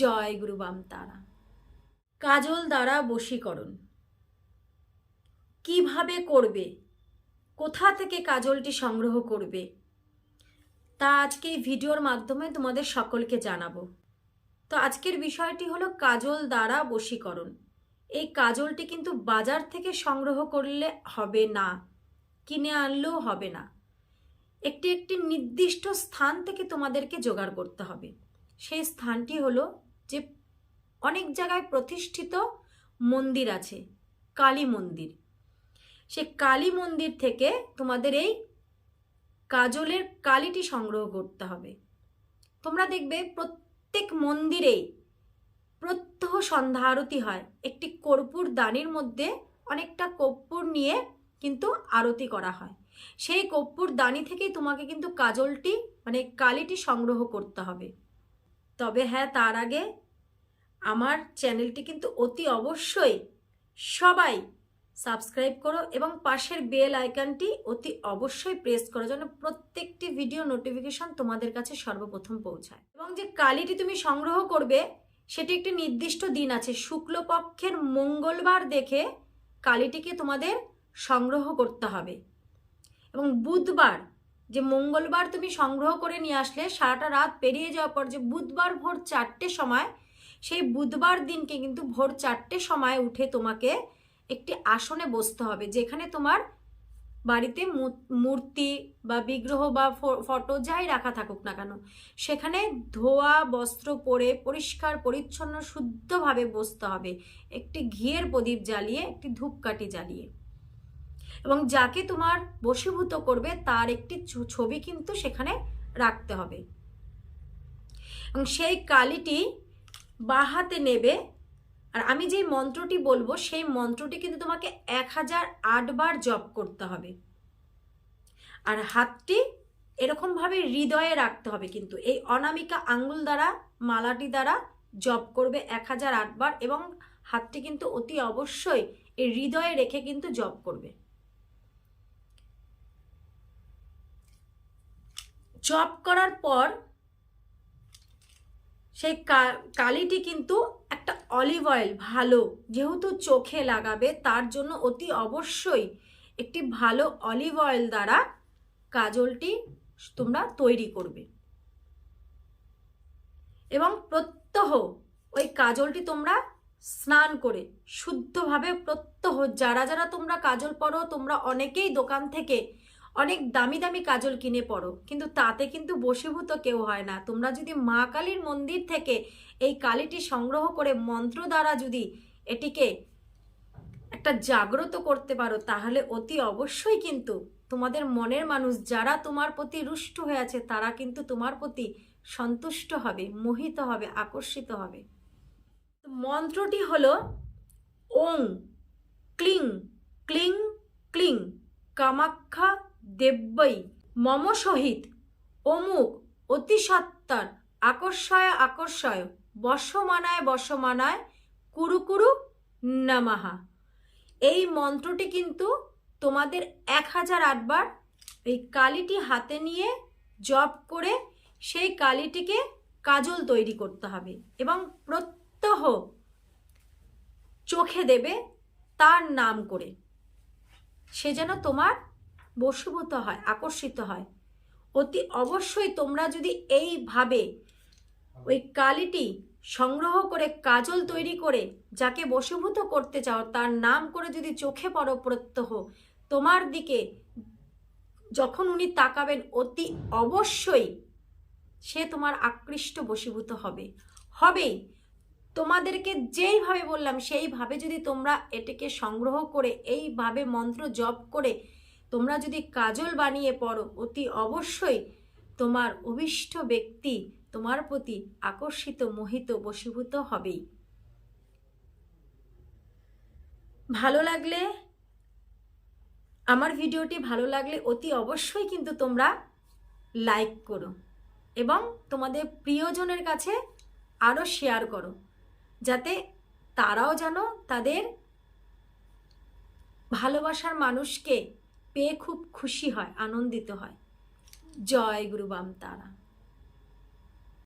জয় গুরু বাম তারা। কাজল দ্বারা বশীকরণ। কীভাবে করবে? কোথা থেকে কাজলটি সংগ্রহ করবে? তা আজকে এই ভিডিওর মাধ্যমে তোমাদের সকলকে জানাব। তো আজকের বিষয়টি হলো কাজল দ্বারা বশীকরণ। এই কাজলটি কিন্তু বাজার থেকে সংগ্রহ করলে হবে না, কিনে আনলেও হবে না। একটি একটি নির্দিষ্ট স্থান থেকে তোমাদেরকে জোগাড় করতে হবে। সেই স্থানটি হলো যে অনেক জায়গায় প্রতিষ্ঠিত মন্দির আছে, কালী মন্দির। সে কালী মন্দির থেকে তোমাদের এই কাজলের কালিটি সংগ্রহ করতে হবে। তোমরা দেখবে প্রত্যেক মন্দিরেই প্রত্যহ সন্ধ্যা আরতি হয়। একটি কর্পূর দানির মধ্যে অনেকটা কর্পূর নিয়ে কিন্তু আরতি করা হয়। সেই কর্পূর দানি থেকেই তোমাকে কিন্তু কাজলটি মানে কালিটি সংগ্রহ করতে হবে। তবে হ্যাঁ তার আগে আমার চ্যানেলটি কিন্তু অতি অবশ্যই সবাই সাবস্ক্রাইব করো এবং পাশের বেল আইকনটি অতি অবশ্যই প্রেস করো যেন প্রত্যেকটি ভিডিও নোটিফিকেশন তোমাদের কাছে সর্বপ্রথম পৌঁছায়। এবং যে কালিটি তুমি সংগ্রহ করবে, সেটি একটি নির্দিষ্ট দিন আছে। শুক্লপক্ষের মঙ্গলবার দেখে কালিটিকে তোমাদের সংগ্রহ করতে হবে। এবং বুধবার যে মঙ্গলবার তুমি সংগ্রহ করে নিয়ে আসলে সারাটা রাত পেরিয়ে যাওয়ার পর যে বুধবার ভোর চারটে সময়, সেই বুধবার দিনকে কিন্তু ভোর চারটে সময় উঠে তোমাকে একটি আসনে বসতে হবে, যেখানে তোমার বাড়িতে মূর্তি বা বিগ্রহ বা ফটো যাই রাখা থাকুক না কেন, সেখানে ধোয়া, বস্ত্র পরে পরিষ্কার, পরিচ্ছন্ন, শুদ্ধভাবে বসতে হবে। একটি ঘিয়ের প্রদীপ জ্বালিয়ে, একটি ধূপকাঠি জ্বালিয়ে। এবং যাকে তোমার বশীভূত করবে, তার একটি ছবি কিন্তু সেখানে রাখতে হবে। এবং সেই কালিটি বা হাতে নেবে। আর আমি যেই মন্ত্রটি বলব, সেই মন্ত্রটি কিন্তু তোমাকে এক হাজার আটবার জপ করতে হবে। আর হাতটি এরকমভাবে হৃদয়ে রাখতে হবে কিন্তু। এই অনামিকা আঙ্গুল দ্বারা, মালাটি দ্বারা জপ করবে এক হাজার আটবার এবং হাতটি কিন্তু অতি অবশ্যই এই হৃদয়ে রেখে কিন্তু জপ করবে। জপ করার পর সেই কালিটি কিন্তু একটা অলিভ অয়েল ভালো, যেহেতু চোখে লাগাবে, তার জন্য অতি অবশ্যই একটি ভালো অলিভ অয়েল দ্বারা কাজলটি তোমরা তৈরি করবে। এবং প্রত্যহ ওই কাজলটি তোমরা স্নান করে, শুদ্ধভাবে প্রত্যহ, যারা যারা তোমরা কাজল পরো, তোমরা অনেকেই দোকান থেকে অনেক দামি দামি কাজল কিনে পড়ো, কিন্তু তাতে কিন্তু বশীভূত কেউ হয় না। তোমরা যদি মা কালীর মন্দির থেকে এই কালীটি সংগ্রহ করে মন্ত্র দ্বারা যদি এটিকে একটা জাগ্রত করতে পারো, তাহলে অতি অবশ্যই কিন্তু তোমাদের মনের মানুষ যারা তোমার প্রতি রুষ্ট হয়ে আছে, তারা কিন্তু তোমার প্রতি সন্তুষ্ট হবে, মোহিত হবে, আকর্ষিত হবে। মন্ত্রটি হলো ওং, ক্লিং ক্লিং ক্লিং, কামাখ্যা দেব্যই মম সহিত অমুক অতিসত্তার আকর্ষয় আকর্ষয় বশমানায় বশমানায় কুরু কুরু নামাহা। এই মন্ত্রটি কিন্তু তোমাদের এক হাজার আটবার এই কালিটি হাতে নিয়ে জপ করে সেই কালিটিকে কাজল তৈরি করতে হবে এবং প্রত্যহ চোখে দেবে তার নাম করে। সে যেন তোমার বশীভূত হয়, আকর্ষিত হয়। অতি অবশ্যই তোমরা যদি এইভাবে ওই কালিটি সংগ্রহ করে, কাজল তৈরি করে, যাকে বশীভূত করতে চাও, তার নাম করে যদি চোখে পড়ো প্রত্যহ, তোমার দিকে যখন উনি তাকাবেন, অতি অবশ্যই সে তোমার আকৃষ্ট বশীভূত হবে। হবেই তোমাদেরকে যেইভাবে বললাম, সেইভাবে যদি তোমরা এটাকে সংগ্রহ করে, এইভাবে মন্ত্র জপ করে তোমরা যদি কাজল বানিয়ে পড়ো, অতি অবশ্যই তোমার অভিষ্ট ব্যক্তি তোমার প্রতি আকর্ষিত, মোহিত, বশীভূত হবেই। ভালো লাগলে, আমার ভিডিওটি ভালো লাগলে অতি অবশ্যই কিন্তু তোমরা লাইক করো এবং তোমাদের প্রিয়জনের কাছে আরও শেয়ার করো, যাতে তারাও যেন তাদের ভালোবাসার মানুষকে পেয়ে খুব খুশি হয় আনন্দিত হয়। জয় গুরু বাম তারা।